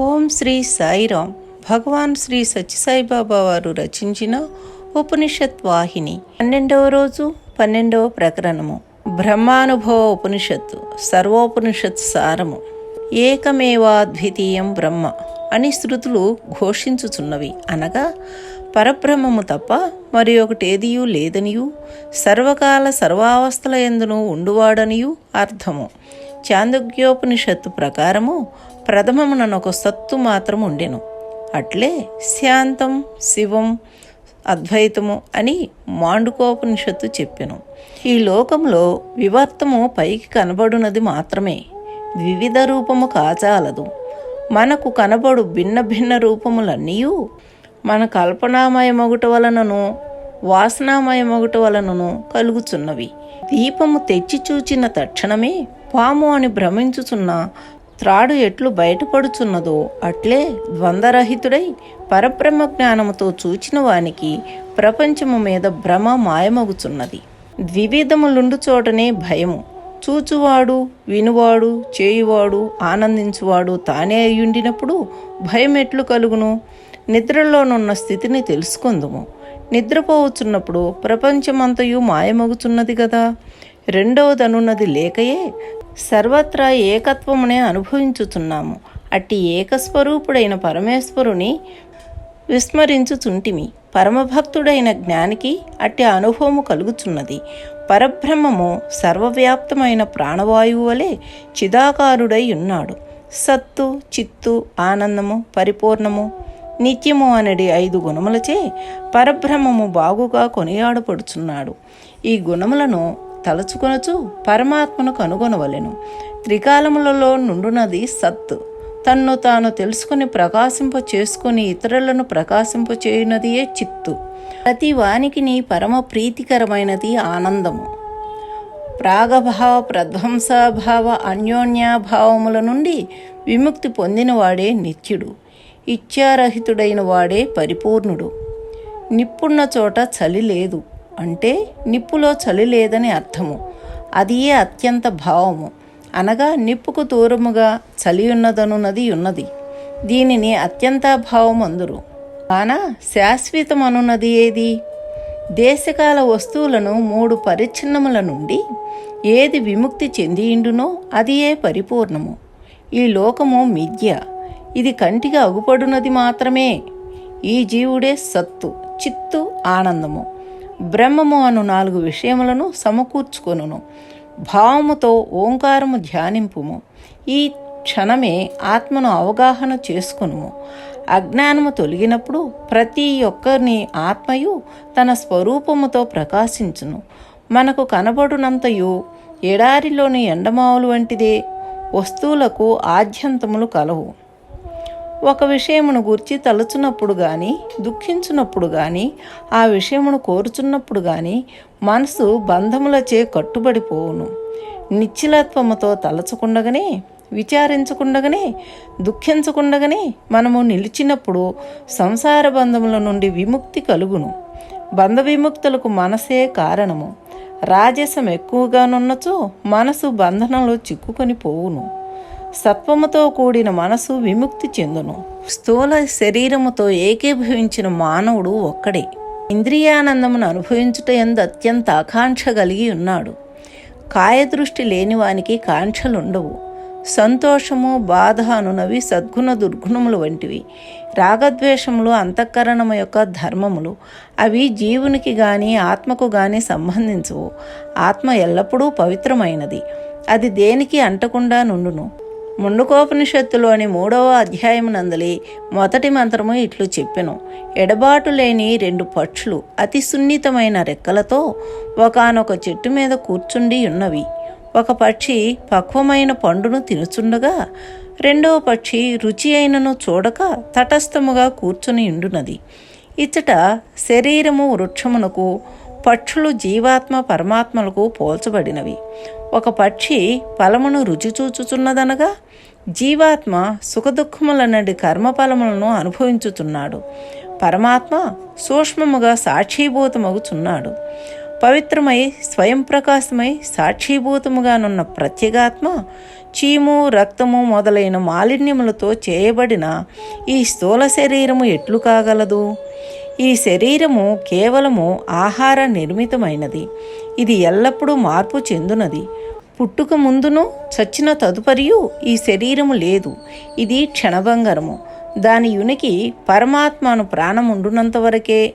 ఓం శ్రీ సాయిరాం. భగవాన్ శ్రీ సత్యసాయిబాబా వారు రచించిన ఉపనిషత్ వాహిని. పన్నెండవ రోజు పన్నెండవ ప్రకరణము. బ్రహ్మానుభవ ఉపనిషత్తు సర్వోపనిషత్ సారము. ఏకమేవాద్వితీయం బ్రహ్మ అని శృతులు ఘోషించుచున్నవి. అనగా పరబ్రహ్మము తప్ప మరి ఒకటేదియూ లేదనియు సర్వకాల సర్వావస్థల ఎందును ఉండువాడనియు అర్థము. చాందోగ్యోపనిషత్తు ప్రకారము ప్రథమమునొక సత్తు మాత్రం ఉండెను. అట్లే శాంతం శివం అద్వైతము అని మాండుకోపనిషత్తు చెప్పెను. ఈ లోకంలో వివర్తము పైకి కనబడునది మాత్రమే. వివిధ రూపము కాచాలదు. మనకు కనబడు భిన్న భిన్న రూపములన్నీయు. మన కల్పనామయమగుట వలనను వాసనామయమగుట వలనను కలుగుచున్నవి. దీపము తెచ్చి చూచిన తక్షణమే పాము అని భ్రమించుచున్న త్రాడు ఎట్లు బయటపడుచున్నదో అట్లే ద్వంద్వరహితుడై పరబ్రహ్మ జ్ఞానముతో చూచిన వానికి ప్రపంచము మీద భ్రమ మాయమగుచున్నది. ద్వివిధములుండు చోటనే భయము. చూచువాడు వినువాడు చేయువాడు ఆనందించువాడు తానే అయ్యుండినప్పుడు భయం ఎట్లు కలుగును. నిద్రలోనున్న స్థితిని తెలుసుకుందుము. నిద్రపోవచ్చున్నప్పుడు ప్రపంచమంతయు మాయమగుచున్నది కదా రెండవదనున్నది లేకయే సర్వత్రా ఏకత్వమునే అనుభవించుచున్నాము. అట్టి ఏకస్వరూపుడైన పరమేశ్వరుని విస్మరించుచుంటిమి. పరమభక్తుడైన జ్ఞానికి అట్టి అనుభవము కలుగుచున్నది. పరబ్రహ్మము సర్వవ్యాప్తమైన ప్రాణవాయువు వలె చిదాకారుడై ఉన్నాడు. సత్తు చిత్తు ఆనందము పరిపూర్ణము నిత్యము అనడి ఐదు గుణములచే పరబ్రహ్మము బాగుగా కొనియాడపడుచున్నాడు. ఈ గుణములను తలుచుకొనచు పరమాత్మను కనుగొనవలెను. త్రికాలములలో నుండునది సత్ తన్ను తాను తెలుసుకుని ప్రకాశింప చేసుకుని ఇతరులను ప్రకాశింప చేయునదియే చిత్తు. ప్రతి వానికి నీ పరమ ప్రీతికరమైనది ఆనందము. ప్రాగభావ ప్రధ్వంసభావ అన్యోన్యాభావముల నుండి విముక్తి పొందినవాడే నిత్యుడు. ఇచ్చారహితుడైన వాడే పరిపూర్ణుడు. నిప్పున్న చోట చలి లేదు. అంటే నిప్పులో చలి లేదని అర్థము. అదియే అత్యంత భావము. అనగా నిప్పుకు దూరముగా చలి ఉన్నదనున్నది ఉన్నది. దీనిని అత్యంత భావం అందురు కాన శాశ్వతమనున్నది ఏది? దేశకాల వస్తువులను మూడు పరిచ్ఛిన్నముల నుండి ఏది విముక్తి చెందియుండునో అది ఏ పరిపూర్ణము. ఈ లోకము మిథ్య. ఇది కంటికి అగుపడునది మాత్రమే. ఈ జీవుడే సత్తు చిత్తు ఆనందము. బ్రహ్మము అను నాలుగు విషయములను సమకూర్చుకొనును. భావముతో ఓంకారము ధ్యానింపుము. ఈ క్షణమే ఆత్మను అవగాహన చేసుకునుము. అజ్ఞానము తొలగినప్పుడు ప్రతి ఒక్కరిని ఆత్మయు తన స్వరూపముతో ప్రకాశించును. మనకు కనబడునంతయు ఎడారిలోని ఎండమావులు వంటిదే. వస్తువులకు ఆద్యంతములు కలవు. ఒక విషయమును గూర్చి తలుచున్నప్పుడు కానీ దుఃఖించున్నప్పుడు కానీ ఆ విషయమును కోరుచున్నప్పుడు కానీ మనసు బంధములచే కట్టుబడిపోవును. నిశ్చలత్వముతో తలచకుండగానే విచారించకుండగానే దుఃఖించకుండగానే మనము నిలిచినప్పుడు సంసార బంధముల నుండి విముక్తి కలుగును. బంధ విముక్తులకు మనసే కారణము. రాజసం ఎక్కువగానున్నచో మనసు బంధనంలో చిక్కుకొని పోవును. సత్వముతో కూడిన మనసు విముక్తి చెందును. స్థూల శరీరముతో ఏకీభవించిన మానవుడు ఒక్కడే. ఇంద్రియానందమును అనుభవించుట ఎందు అత్యంత ఆకాంక్ష కలిగి ఉన్నాడు. కాయదృష్టి లేనివానికి కాంక్షలుండవు. సంతోషము బాధ అనునవి సద్గుణ దుర్గుణములు వంటివి. రాగద్వేషములు అంతఃకరణము యొక్క ధర్మములు. అవి జీవునికి గాని ఆత్మకు గాని సంబంధించవు. ఆత్మ ఎల్లప్పుడూ పవిత్రమైనది. అది దేనికి అంటకుండా నుండును. ముండుకోపనిషత్తులోని మూడవ అధ్యాయమునందలి మొదటి మంత్రము ఇట్లు చెప్పెను. ఎడబాటు లేని రెండు పక్షులు అతి సున్నితమైన రెక్కలతో ఒకనొక చెట్టు మీద కూర్చుండి ఉన్నవి. ఒక పక్షి పక్వమైన పండును తినుచుండగా రెండవ పక్షి రుచి అయినను చూడక తటస్థముగా కూర్చుని ఉండునది. ఇచ్చట శరీరము వృక్షమునకు పక్షులు జీవాత్మ పరమాత్మలకు పోల్చబడినవి. ఒక పక్షి ఫలమును రుచి చూచుచున్నదనగా జీవాత్మ సుఖదుఖములన్నటి కర్మఫలములను అనుభవించుచున్నాడు. పరమాత్మ సూక్ష్మముగా సాక్షీభూతమగుచున్నాడు. పవిత్రమై స్వయం ప్రకాశమై సాక్షీభూతముగానున్న ప్రత్యేగాత్మ చీము రక్తము మొదలైన మాలిన్యములతో చేయబడిన ఈ స్థూల శరీరము ఎట్లు కాగలదు? ఈ శరీరము కేవలము ఆహార నిర్మితమైనది. ఇది ఎల్లప్పుడూ మార్పు చెందునది. పుట్టుక ముందును చచ్చిన తదుపరియు ఈ శరీరము లేదు. ఇది క్షణభంగరము. దాని యునికి పరమాత్మను ప్రాణముండునంత వరకే.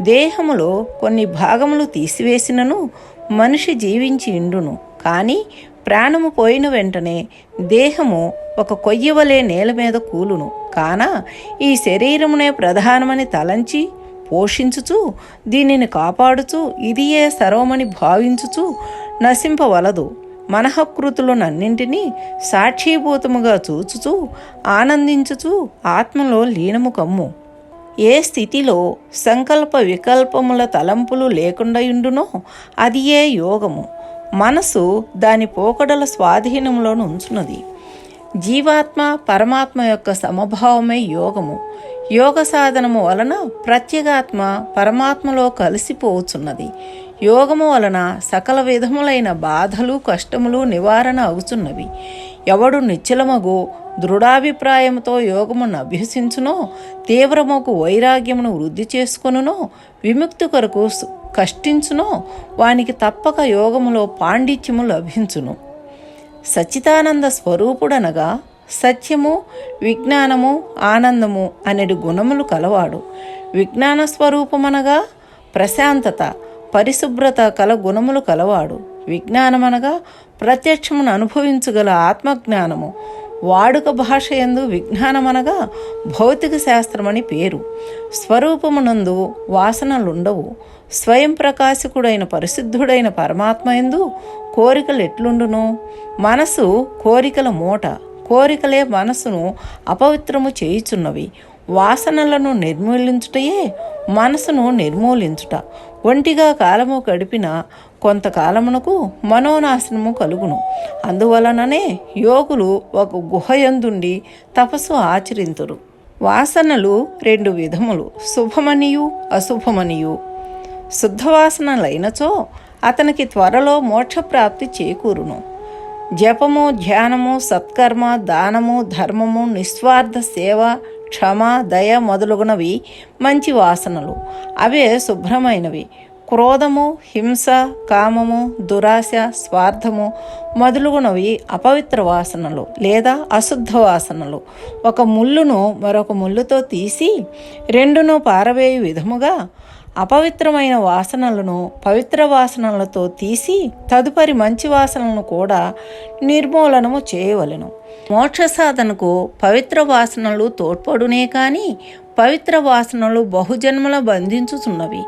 దేహములో కొన్ని భాగములు తీసివేసినను మనిషి జీవించి ఇండును. కానీ ప్రాణము పోయిన వెంటనే దేహము ఒక కొయ్యవలే నేల మీద కూలును. కాన ఈ శరీరమునే ప్రధానమని తలంచి పోషించుచు దీనిని కాపాడుచు ఇదియే సర్వమని భావించుచు నశింపవలదు. మనఃకృతులనన్నింటినీ సాక్షీభూతముగా చూచుచూ ఆనందించుచూ ఆత్మలో లీనము కమ్ము ఏ స్థితిలో సంకల్ప వికల్పముల తలంపులు లేకుండాయుండునో అది ఏ యోగము. మనసు దాని పోకడల స్వాధీనంలో ఉంచున్నది జీవాత్మ పరమాత్మ యొక్క సమభావమే యోగము. యోగ సాధనము వలన ప్రత్యేగాత్మ పరమాత్మలో కలిసిపోవచ్చున్నది యోగము వలన సకల విధములైన బాధలు కష్టములు నివారణ అవుతున్నవి ఎవడు నిశ్చలమగు దృఢాభిప్రాయముతో యోగమును అభ్యసించునో తీవ్రముకు వైరాగ్యమును వృద్ధి చేసుకొనునో విముక్తి కొరకు కష్టించునో వానికి తప్పక యోగములో పాండిత్యము లభించును. సచ్చిదానంద స్వరూపుడనగా సత్యము విజ్ఞానము ఆనందము అనేడు గుణములు కలవాడు. విజ్ఞాన స్వరూపమనగా ప్రశాంతత పరిశుభ్రత కల గుణములు కలవాడు. విజ్ఞానమనగా ప్రత్యక్షమును అనుభవించగల ఆత్మజ్ఞానము. వాడుక భాష ఎందు విజ్ఞానమనగా భౌతిక శాస్త్రమని పేరు. స్వరూపమునందు వాసనలుండవు. స్వయం ప్రకాశకుడైన పరిశుద్ధుడైన పరమాత్మ ఎందు కోరికలు ఎట్లుండును? మనసు కోరికల మూట. కోరికలే మనసును అపవిత్రము చేయుచున్నవి. వాసనలను నిర్మూలించుటయే మనసును నిర్మూలించుట. ఒంటిగా కాలము గడిపిన కొంతకాలమునకు మనోనాశనము కలుగును. అందువలననే యోగులు ఒక గుహయందుండి తపస్సు ఆచరింతురు. వాసనలు రెండు విధములు శుభమనియు అశుభమనియు. శుద్ధవాసనలైనచో అతనికి త్వరలో మోక్షప్రాప్తి చేకూరును. జపము ధ్యానము సత్కర్మ దానము ధర్మము నిస్వార్థ సేవ క్షమ దయ మొదలగునవి మంచి వాసనలు. అవే శుభ్రమైనవి. క్రోధము హింస కామము దురాశ స్వార్థము మొదలుగునవి అపవిత్ర వాసనలు లేదా అశుద్ధ వాసనలు. ఒక ముళ్ళును మరొక ముళ్ళుతో తీసి రెండును పారవేయు విధముగా అపవిత్రమైన వాసనలను పవిత్ర వాసనలతో తీసి తదుపరి మంచి వాసనలను కూడా నిర్మూలనము చేయవలెను. మోక్ష సాధనకు పవిత్ర వాసనలు తోడ్పడునే కానీ పవిత్ర వాసనలు బహుజన్మల బంధించుచున్నవి.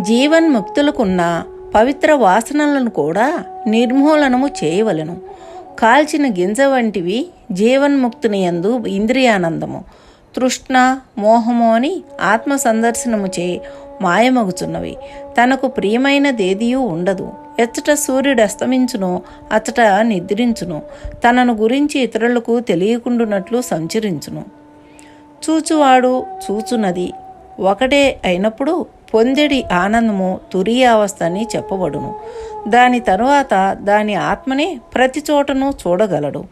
జీవన్ముక్తులకున్న పవిత్ర వాసనలను కూడా నిర్మూలనము చేయవలెను. కాల్చిన గింజ వంటివి జీవన్ముక్తుని యందు ఇంద్రియానందము. తృష్ణ మోహము అని ఆత్మ సందర్శనము చే మాయమగుచున్నవి. తనకు ప్రియమైనదేదియూ ఉండదు. ఎచ్చట సూర్యుడు అస్తమించును అచ్చట నిద్రించును. తనను గురించి ఇతరులకు తెలియకుండునట్లు సంచరించును. చూచువాడు చూచునది. ఒకటే అయినప్పుడు పొందెడి ఆనందము తురియావస్థ అని చెప్పబడును. దాని తరువాత దాని ఆత్మనే ప్రతి చోటను చూడగలడు.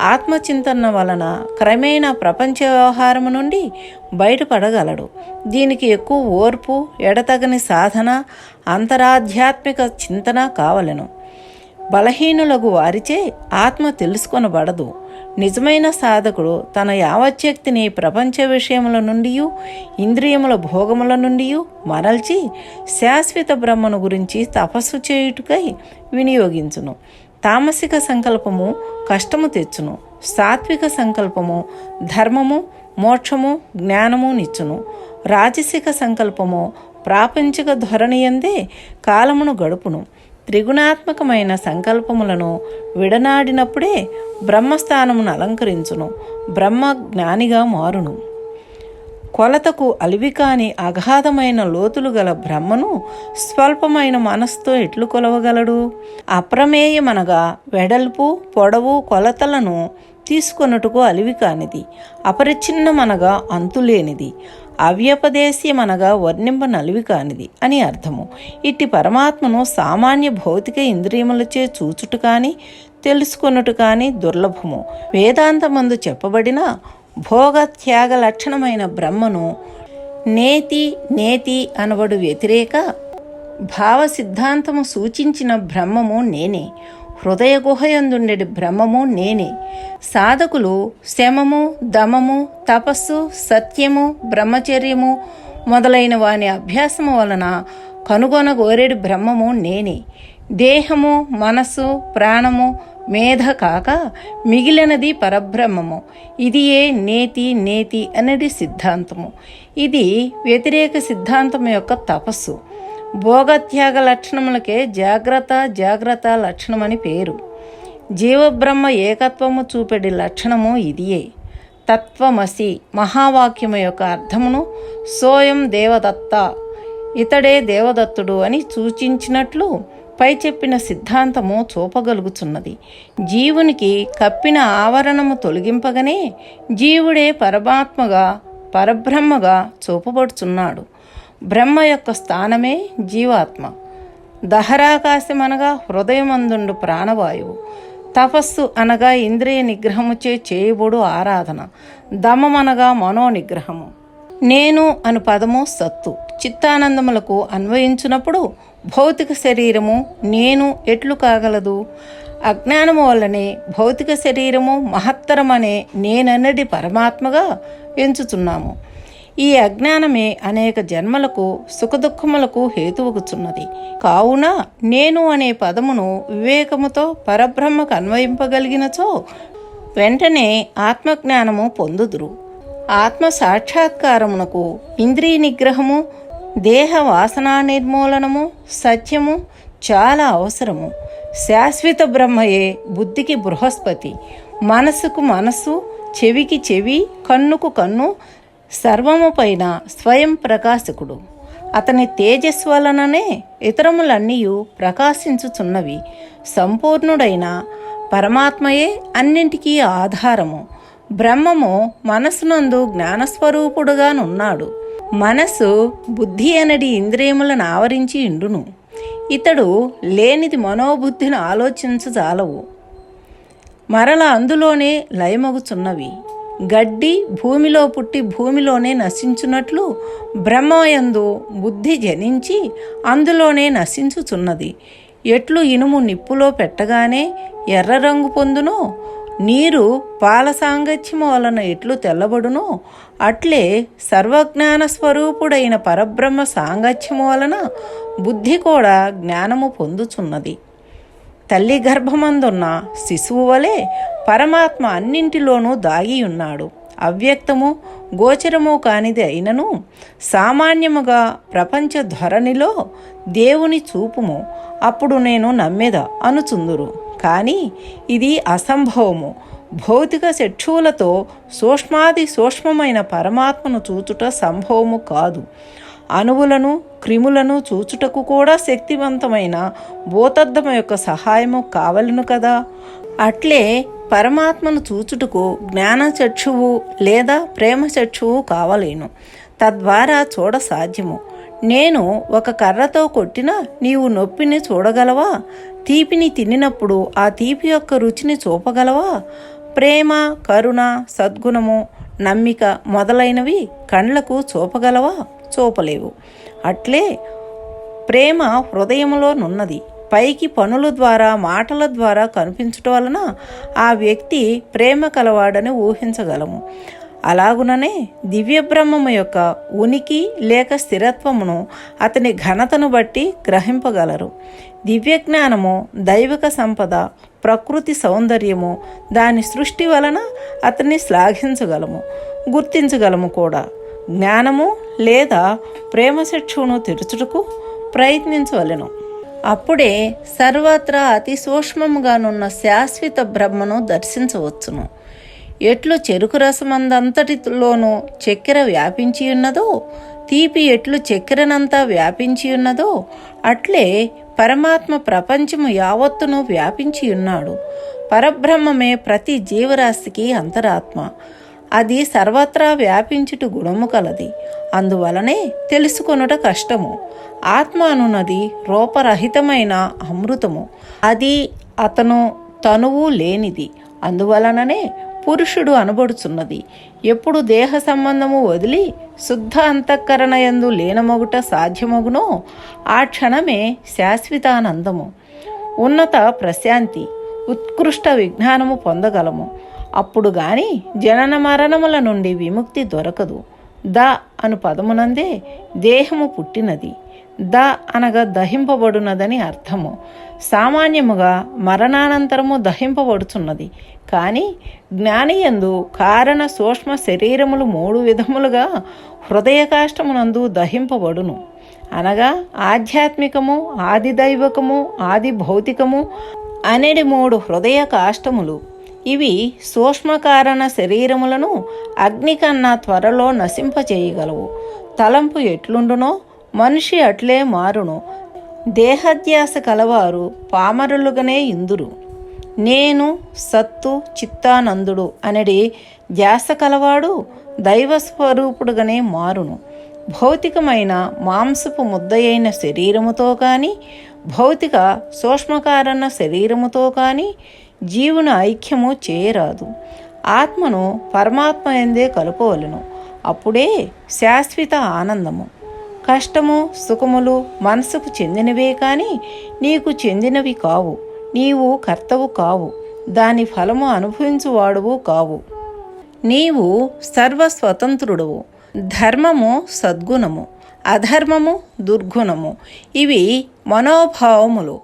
ఆత్మచింతన వలన క్రమేణా ప్రపంచ వ్యవహారము నుండి బయటపడగలడు. దీనికి ఎక్కువ ఓర్పు ఎడతగని సాధన అంతరాధ్యాత్మిక చింతన కావలెను. బలహీనులకు వారిచే ఆత్మ తెలుసుకొనబడదు. నిజమైన సాధకుడు తన యావచ్చక్తిని ప్రపంచ విషయముల నుండి ఇంద్రియముల భోగముల నుండి మరల్చి శాశ్వత బ్రహ్మను గురించి తపస్సు చేయుటకై వినియోగించును. తామసిక సంకల్పము కష్టము తెచ్చును. సాత్విక సంకల్పము ధర్మము మోక్షము జ్ఞానము నిచ్చును. రాజసిక సంకల్పము ప్రాపంచిక ధోరణియందే కాలమును గడుపును. త్రిగుణాత్మకమైన సంకల్పములను విడనాడినప్పుడే బ్రహ్మస్థానమును అలంకరించును బ్రహ్మ జ్ఞానిగా మారును. కొలతకు అలివికాని అగాధమైన లోతులు గల బ్రహ్మను స్వల్పమైన మనస్సుతో ఎట్లు కొలవగలడు? అప్రమేయమనగా వెడల్పు పొడవు కొలతలను తీసుకొనుటకు అలివి కానిది. అపరిచ్ఛిన్నమనగా అంతులేనిది. అవ్యపదేశ్యమనగా వర్ణింప నలివి కానిది అని అర్థము. ఇట్టి పరమాత్మను సామాన్య భౌతిక ఇంద్రియములచే చూచుట కానీ తెలుసుకొనుట కానీ దుర్లభము. వేదాంతమందు చెప్పబడిన భోగత్యాగ లక్షణమైన బ్రహ్మను నేతి నేతి అనబడు వ్యతిరేక భావ సిద్ధాంతము సూచించిన బ్రహ్మము నేనే. హృదయ గుహయందుండెడి బ్రహ్మము నేనే. సాధకులు శమము దమము తపస్సు సత్యము బ్రహ్మచర్యము మొదలైన వాని అభ్యాసము వలన కనుగొనగోరెడి బ్రహ్మము నేనే. దేహము మనస్సు ప్రాణము మేధ కాక మిగిలినది పరబ్రహ్మము. ఇది ఏ నేతి నేతి అనేది సిద్ధాంతము. ఇది వ్యతిరేక సిద్ధాంతం యొక్క తపస్సు. భోగత్యాగ లక్షణములకే జాగ్రత్త జాగ్రత్త లక్షణమని పేరు. జీవబ్రహ్మ ఏకత్వము చూపెడి లక్షణము ఇదియే. తత్వమసి మహావాక్యము యొక్క అర్థమును సోయం దేవదత్త ఇతడే దేవదత్తుడు అని సూచించినట్లు పై చెప్పిన సిద్ధాంతము చూపగలుగుచున్నది. జీవునికి కప్పిన ఆవరణము తొలగింపగనే జీవుడే పరమాత్మగా పరబ్రహ్మగా చూపబడుచున్నాడు. బ్రహ్మ యొక్క స్థానమే జీవాత్మ. దహరాకాశం అనగా హృదయమందుండు ప్రాణవాయువు. తపస్సు అనగా ఇంద్రియ నిగ్రహముచే చేయబడు ఆరాధన. దమమనగా మనో నిగ్రహము నేను అను పదము సత్తు. చిత్తానందములకు అన్వయించినప్పుడు భౌతిక శరీరము నేను ఎట్లు కాగలదు? అజ్ఞానము వల్లనే భౌతిక శరీరము మహత్తరమనే నేనన్నది పరమాత్మగా ఎంచుతున్నాము ఈ అజ్ఞానమే అనేక జన్మలకు సుఖదుఖములకు హేతువుకుచున్నది కావున నేను అనే పదమును వివేకముతో పరబ్రహ్మకు అన్వయింపగలిగినచో వెంటనే ఆత్మజ్ఞానము పొందుదురు. ఆత్మ సాక్షాత్కారమునకు ఇంద్రియ నిగ్రహము దేహ వాసనా నిర్మూలనము సత్యము చాలా అవసరము. శాశ్వత బ్రహ్మయే బుద్ధికి బృహస్పతి. మనసుకు మనస్సు చెవికి చెవి కన్నుకు కన్ను సర్వము పైన స్వయం ప్రకాశకుడు. అతని తేజస్సు వలననే ఇతరములన్నీ ప్రకాశించుచున్నవి. సంపూర్ణుడైన పరమాత్మయే అన్నింటికీ ఆధారము. బ్రహ్మము మనస్సునందు జ్ఞానస్వరూపుడుగానున్నాడు. మనస్సు బుద్ధి అనడి ఇంద్రియములను ఆవరించి ఇండును. ఇతడు లేనిది మనోబుద్ధిని ఆలోచించజాలవు. మరల అందులోనే లయమగుచున్నవి. గడ్డి భూమిలో పుట్టి భూమిలోనే నశించున్నట్లు బ్రహ్మయందు బుద్ధి జనించి అందులోనే నశించుచున్నది. ఎట్లు ఇనుము నిప్పులో పెట్టగానే ఎర్ర రంగు పొందునో నీరు పాల సాంగత్యము వలన ఎట్లు తెల్లబడునో అట్లే సర్వజ్ఞాన స్వరూపుడైన పరబ్రహ్మ సాంగత్యము వలన బుద్ధి కూడా జ్ఞానము పొందుచున్నది. తల్లి గర్భమందున్న శిశువు వలె పరమాత్మ అన్నింటిలోనూ దాగి ఉన్నాడు అవ్యక్తము గోచరము కానిది అయినను సామాన్యముగా ప్రపంచ ధ్వరణిలో దేవుని చూపుము. అప్పుడు నేను నమ్మెద అనుచుందురు. కానీ ఇది అసంభవము. భౌతిక శక్షువులతో సూక్ష్మాది సూక్ష్మమైన పరమాత్మను చూచుట సంభవము కాదు. అణువులను క్రిములను చూచుటకు కూడా శక్తివంతమైన భూతద్దం యొక్క సహాయము కావలను కదా. అట్లే పరమాత్మను చూచుటకు జ్ఞాన చక్షువు లేదా ప్రేమ చక్షువు కావలేను. తద్వారా చూడ సాధ్యము. నేను ఒక కర్రతో కొట్టిన నీవు నొప్పిని చూడగలవా? తీపిని తినినప్పుడు ఆ తీపి యొక్క రుచిని చూపగలవా? ప్రేమ కరుణ సద్గుణము నమ్మిక మొదలైనవి కండ్లకు చూపగలవా? చూపలేవు. అట్లే ప్రేమ హృదయంలోనున్నది పైకి పనుల ద్వారా మాటల ద్వారా కనిపించటం వలన ఆ వ్యక్తి ప్రేమ కలవాడని ఊహించగలము. అలాగుననే దివ్యబ్రహ్మము యొక్క ఉనికి లేక స్థిరత్వమును అతని ఘనతను బట్టి గ్రహింపగలరు. దివ్యజ్ఞానము దైవిక సంపద ప్రకృతి సౌందర్యము దాని సృష్టి వలన అతన్ని శ్లాఘించగలము గుర్తించగలము కూడా. జ్ఞానము లేదా ప్రేమశిక్షును తెరుచుటకు ప్రయత్నించవలెను. అప్పుడే సర్వత్రా అతి సూక్ష్మముగానున్న శాశ్వత బ్రహ్మను దర్శించవచ్చును. ఎట్లు చెరుకు రసమందంతటిలోనూ చక్కెర వ్యాపించి ఉన్నదో తీపి ఎట్లు చక్కెరనంతా వ్యాపించి ఉన్నదో అట్లే పరమాత్మ ప్రపంచము యావత్తును వ్యాపించి ఉన్నాడు. పరబ్రహ్మమే ప్రతి జీవరాశికి అంతరాత్మ. అది సర్వత్రా వ్యాపించుట గుణము కలది. అందువలనే తెలుసుకొనుట కష్టము. ఆత్మ అనున్నది రూపరహితమైన అమృతము. అది అతను తనువు లేనిది. అందువలననే పురుషుడు అనబడుచున్నది. ఎప్పుడు దేహ సంబంధము వదిలి శుద్ధ అంతఃకరణ యందు లేనమొగుట సాధ్యమగునో ఆ క్షణమే శాశ్వతానందము. ఉన్నత ప్రశాంతి ఉత్కృష్ట విజ్ఞానము పొందగలము. అప్పుడు గాని జనన మరణముల నుండి విముక్తి దొరకదు. ద అను పదమునందే దేహము పుట్టినది. ద అనగా దహింపబడునదని అర్థము. సామాన్యముగా మరణానంతరము దహింపబడుచున్నది. కానీ జ్ఞానియందు కారణ సూక్ష్మ శరీరములు మూడు విధములుగా హృదయకాష్టమునందు దహింపబడును. అనగా ఆధ్యాత్మికము ఆది దైవకము ఆది భౌతికము అనేది మూడు హృదయ కాష్టములు ఇవి సూక్ష్మకారణ శరీరములను అగ్ని కన్నా త్వరలో నశింపచేయగలవు. తలంపు ఎట్లుండునో మనిషి అట్లే మారును. దేహధ్యాస కలవారు పామరులుగానే ఇందురు. నేను సత్తు చిత్తానందుడు అనడి ధ్యాస కలవాడు దైవస్వరూపుడుగానే మారును. భౌతికమైన మాంసపు ముద్దయైన శరీరముతో కానీ భౌతిక సూక్ష్మకారణ శరీరముతో కానీ జీవుని ఐక్యము చేయరాదు. ఆత్మను పరమాత్మ ఎందే కలుపవలను. అప్పుడే శాశ్వత ఆనందము. కష్టము సుఖములు మనసుకు చెందినవే కానీ నీకు చెందినవి కావు. నీవు కర్తవు కావు. దాని ఫలము అనుభవించువాడువు కావు. నీవు సర్వస్వతంత్రుడువు. ధర్మము సద్గుణము. అధర్మము దుర్గుణము. ఇవి మనోభావములు.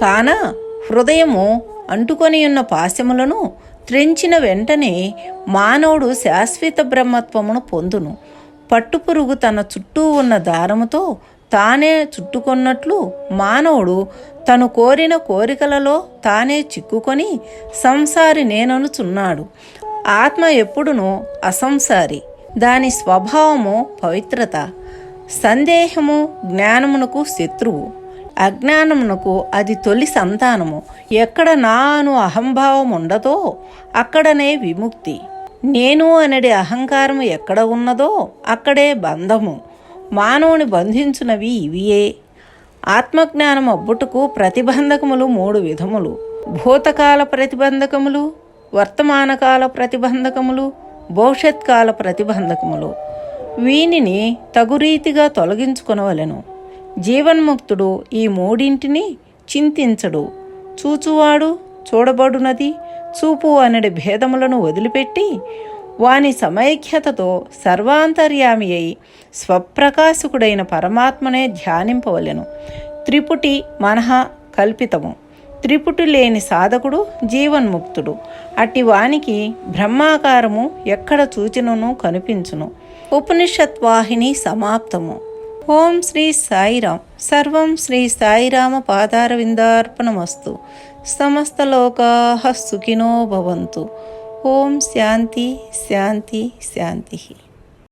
కాన హృదయము అంటుకొని ఉన్న పాశములను త్రెంచిన వెంటనే మానవుడు శాశ్వత బ్రహ్మత్వమును పొందును. పట్టుపురుగు తన చుట్టూ ఉన్న దారముతో తానే చుట్టుకొన్నట్లు మానవుడు తను కోరిన కోరికలలో తానే చిక్కుకొని సంసారి నేననుచున్నాడు. ఆత్మ ఎప్పుడునూ అసంసారి. దాని స్వభావము పవిత్రత. సందేహము జ్ఞానమునకు శత్రువు. అజ్ఞానమునకు అది తొలి సంతానము. ఎక్కడ నా అను అహంభావం ఉండదో అక్కడనే విముక్తి. నేను అనడి అహంకారం ఎక్కడ ఉన్నదో అక్కడే బంధము. మానవుని బంధించునవి ఇవియే. ఆత్మజ్ఞానం అబ్బుటకు ప్రతిబంధకములు మూడు విధములు. భూతకాల ప్రతిబంధకములు వర్తమానకాల ప్రతిబంధకములు భవిష్యత్కాల ప్రతిబంధకములు. వీనిని తగురీతిగా తొలగించుకొనవలెను. జీవన్ముక్తుడు ఈ మూడింటిని చింతించడు. చూచువాడు చూడబడునది చూపు అనడి భేదములను వదిలిపెట్టి వాని సమైక్యతతో సర్వాంతర్యామి అయి స్వప్రకాశకుడైన పరమాత్మనే ధ్యానింపవలెను. త్రిపుటి మనః కల్పితము. త్రిపుటి లేని సాధకుడు జీవన్ముక్తుడు. అట్టి వానికి బ్రహ్మాకారము ఎక్కడ చూచినను కనిపించును. ఉపనిషత్ వాహిని సమాప్తము. ఓం శ్రీ సాయిరామ్ సర్వం శ్రీ సాయిరామ పాదారవిందార్పణమస్తు. సమస్తలోకా సుఖినో భవంతు. ఓం శాంతి శాంతి శాంతి.